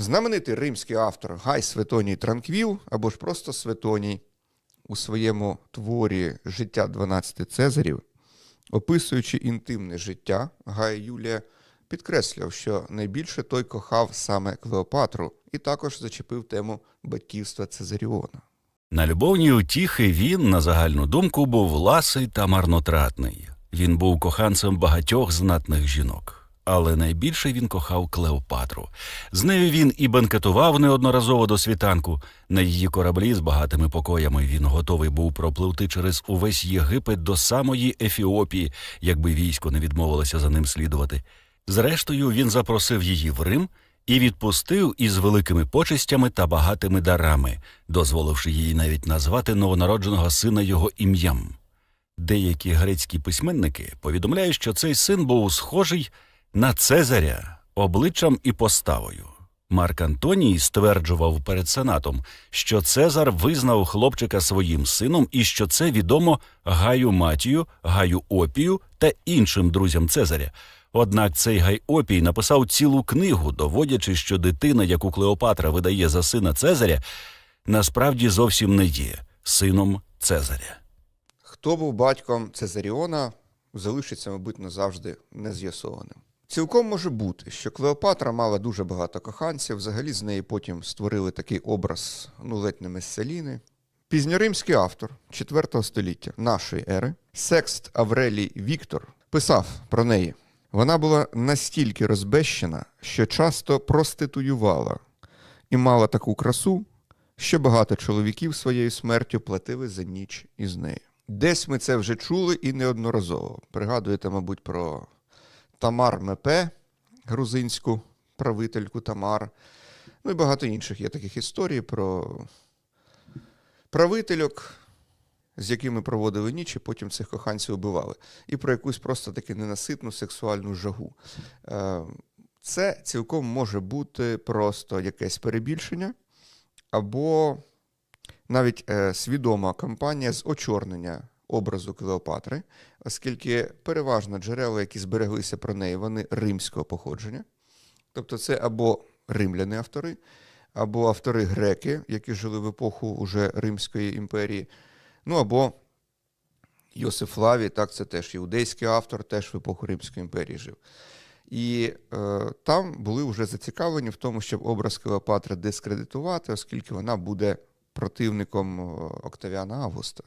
Знаменитий римський автор Гай Светоній Транквіл або ж просто Светоній у своєму творі Життя 12 Цезарів, описуючи інтимне життя Гая Юлія, підкреслював, що найбільше той кохав саме Клеопатру і також зачепив тему батьківства Цезаріона. На любовні утіхи він, на загальну думку, був ласий та марнотратний. Він був коханцем багатьох знатних жінок. Але найбільше він кохав Клеопатру. З нею він і бенкетував неодноразово до світанку. На її кораблі з багатими покоями він готовий був пропливти через увесь Єгипет до самої Ефіопії, якби військо не відмовилося за ним слідувати. Зрештою, він запросив її в Рим і відпустив із великими почестями та багатими дарами, дозволивши їй навіть назвати новонародженого сина його ім'ям. Деякі грецькі письменники повідомляють, що цей син був схожий на Цезаря обличчям і поставою. Марк Антоній стверджував перед сенатом, що Цезар визнав хлопчика своїм сином і що це відомо Гаю Матію, Гаю Опію та іншим друзям Цезаря. Однак цей Гай Опій написав цілу книгу, доводячи, що дитина, яку Клеопатра видає за сина Цезаря, насправді зовсім не є сином Цезаря. Хто був батьком Цезаріона, залишиться, мабуть, назавжди нез'ясованим. Цілком може бути, що Клеопатра мала дуже багато коханців, взагалі з неї потім створили такий образ ну, ледь не Месселіни. Пізньоримський автор 4 століття нашої ери Секст Аврелій Віктор писав про неї. Вона була настільки розбещена, що часто проституювала і мала таку красу, що багато чоловіків своєю смертю платили за ніч із нею. Десь ми це вже чули і неодноразово. Пригадуєте, мабуть, про Тамар Мепе, грузинську правительку Тамар. Ну і багато інших є таких історій про правительок, з якими проводили ніч, і потім цих коханців убивали. І про якусь просто таки ненаситну сексуальну жагу. Е, Це цілком може бути просто якесь перебільшення, або навіть е, свідома кампанія з очорнення образу Клеопатри, оскільки переважно джерела, які збереглися про неї, вони римського походження. Тобто це або римляни автори, або автори греки, які жили в епоху уже Римської імперії, ну або Йосиф Флавій, так, це теж іудейський автор, теж в епоху Римської імперії жив. І е, там були вже зацікавлені в тому, щоб образ Клеопатри дискредитувати, оскільки вона буде противником е, Октавіана Августа.